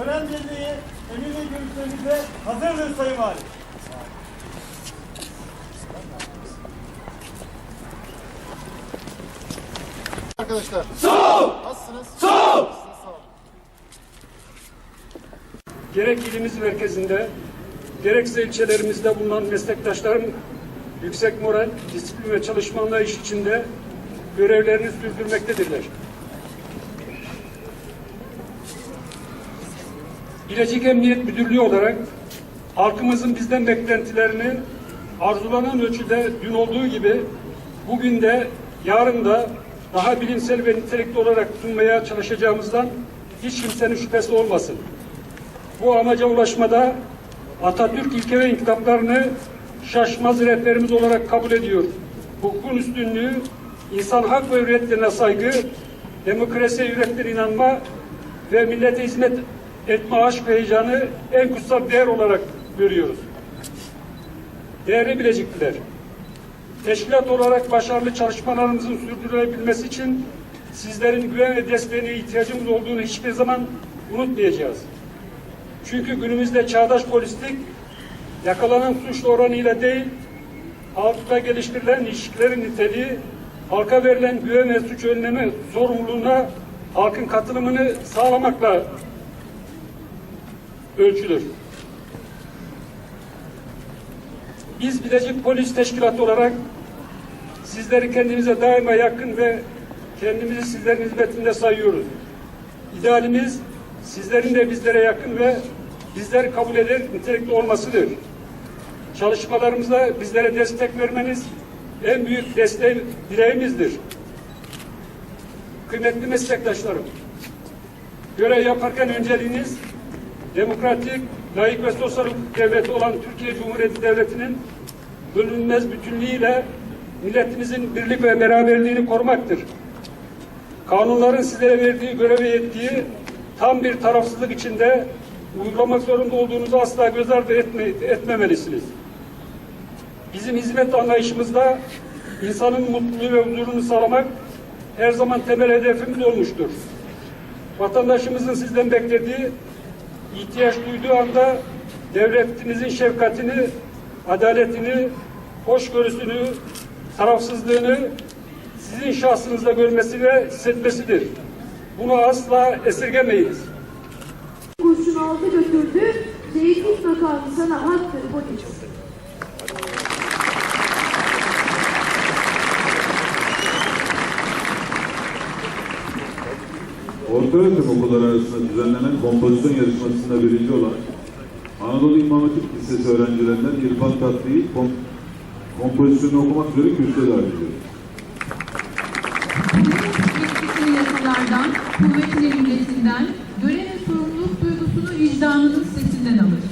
Tören birliği emir ve görüşlerinize hazırdır Sayın Valim. Arkadaşlar. Sağ ol. Nasılsınız? Gerek ilimiz merkezinde, gerekse ilçelerimizde bulunan meslektaşlarım yüksek moral, disiplin ve çalışma anlayış içinde görevlerini sürdürmektedirler. Bilecik Emniyet Müdürlüğü olarak halkımızın bizden beklentilerini arzulanan ölçüde dün olduğu gibi bugün de yarın da daha bilimsel ve nitelikli olarak sunmaya çalışacağımızdan hiç kimsenin şüphesi olmasın. Bu amaca ulaşmada Atatürk ilke ve inkılaplarını şaşmaz rehberimiz olarak kabul ediyor. Hukukun üstünlüğü, insan hak ve hürriyetlerine saygı, demokrasiye yürekten inanma ve millete hizmet etme aşk ve heyecanı en kutsal değer olarak görüyoruz. Değerli bilecikliler, teşkilat olarak başarılı çalışmalarımızın sürdürülebilmesi için sizlerin güven ve desteğine ihtiyacımız olduğunu hiçbir zaman unutmayacağız. Çünkü günümüzde çağdaş polislik yakalanan suçlu oranıyla değil, halkla geliştirilen ilişkilerin niteliği, halka verilen güven ve suç önleme sorumluluğuna halkın katılımını sağlamakla ölçülür. Biz Bilecik Polis Teşkilatı olarak sizleri kendimize daima yakın ve kendimizi sizlerin hizmetinde sayıyoruz. İdealimiz sizlerin de bizlere yakın ve bizleri kabul eder nitelikli olmasıdır. Çalışmalarımızda bizlere destek vermeniz en büyük desteği dileğimizdir. Kıymetli meslektaşlarım, görev yaparken önceliğiniz demokratik, layık ve sosyal hukuk devleti olan Türkiye Cumhuriyeti Devleti'nin bölünmez bütünlüğüyle milletimizin birlik ve beraberliğini korumaktır. Kanunların sizlere verdiği görev ve tam bir tarafsızlık içinde uygulamak zorunda olduğunuzu asla göz ardı etme, etmemelisiniz. Bizim hizmet anlayışımızda insanın mutluluğu ve huzurunu sağlamak her zaman temel hedefimiz olmuştur. Vatandaşımızın sizden beklediği, ihtiyaç duyduğu anda devletinizin şefkatini, adaletini, hoşgörüsünü, tarafsızlığını sizin şahsınızda görmesi ve hissetmesidir. Bunu asla esirgemeyiniz. kurşun aldı götürdü. Şehitlik makamı sana haktır polis. Ortaöğretim okulları arasında düzenlenen kompozisyon yarışmasında birinci olan Anadolu İmam Hatip Lisesi öğrencilerinden İrfan Tatlı'yı kom kompozisyonu okumak üzere kürsüye davet kuvvetini milletinden, görev ve sorumluluk duygusunu vicdanının sesinden alır.